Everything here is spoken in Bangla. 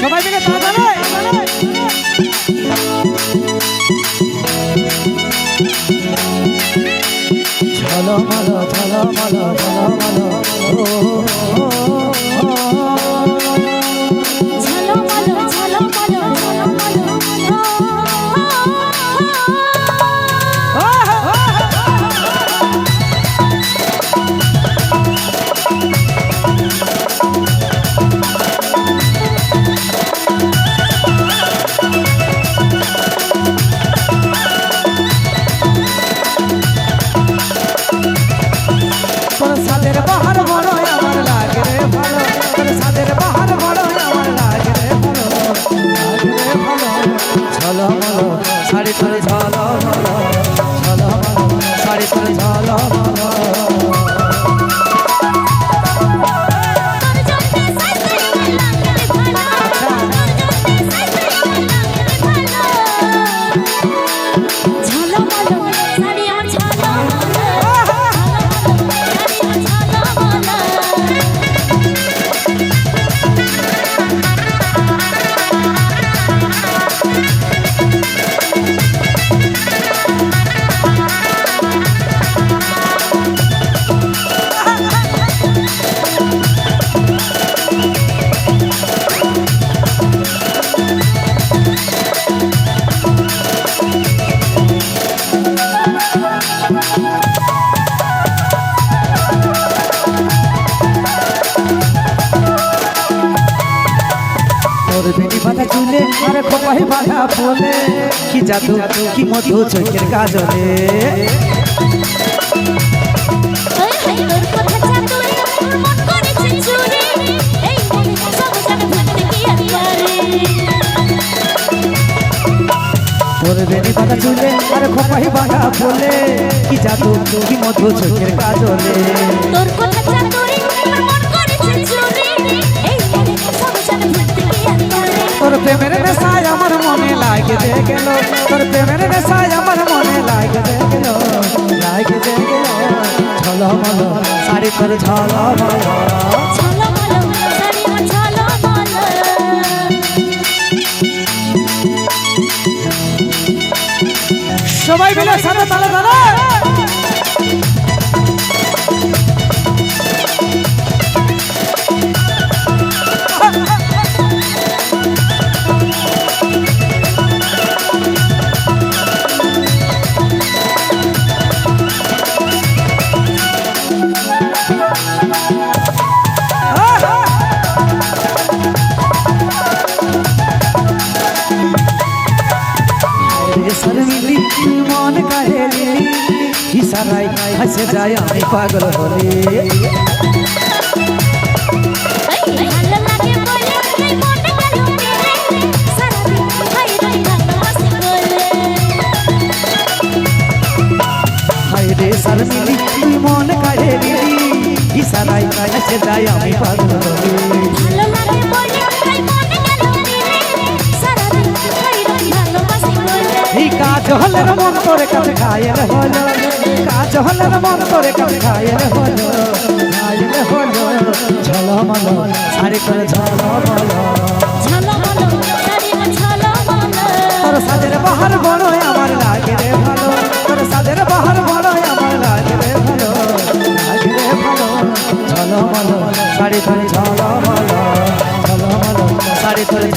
সবাই মিলে তাড়াতাড়ি ঝলমল ঝলমল ঝলমল ও। ঝলমল শাড়ি তোর ঝলমল ঝলমল শাড়ি তোর ঝলমল। তোর বেনি বাঁধা চুলে আর খোপাই বাঁধা বলে। কি জাদু কি মধু চোখের কাজলে। বেনি বাঁধা চুলে। আর খোপাই বাঁধা বলে। কি জাদু কি মধু চোখের কাজলে। তোর প্রেমের নেশায় আমার মনে লাগে দে গেল তোর প্রেমের নেশায় আমার মনে লাগে দে গেল লাগে দে গেল ঝলমল, শাড়ি তোর ঝলমল। সবাই মিলে সাথে তালে। তালে শর্মিলি মন কাহেলি ইশারায় হাসে যায় আমি পাগল হলি। বলে এই মনে মন কাহেলি ইশারায় হাসে যায় আমি পাগল হলি। এই কাজ হলের মন তোরে কাছে খায়ের হলো। কাজ হলের মন তোরে কাছে খায়ের হলো। খায়ের হলো। ঝলমল শাড়ি তোরে ঝলমল। ঝলমলো ঝলমলো তোর সাদের বাহার বড় আমার লাগে রে ভালো। তোর সাদের বাহার বড় আমার লাগে রে ভালো। লাগে রে ভালো। ঝলমল শাড়ি তোরে ঝলমল। ঝলমল শাড়ি তোরে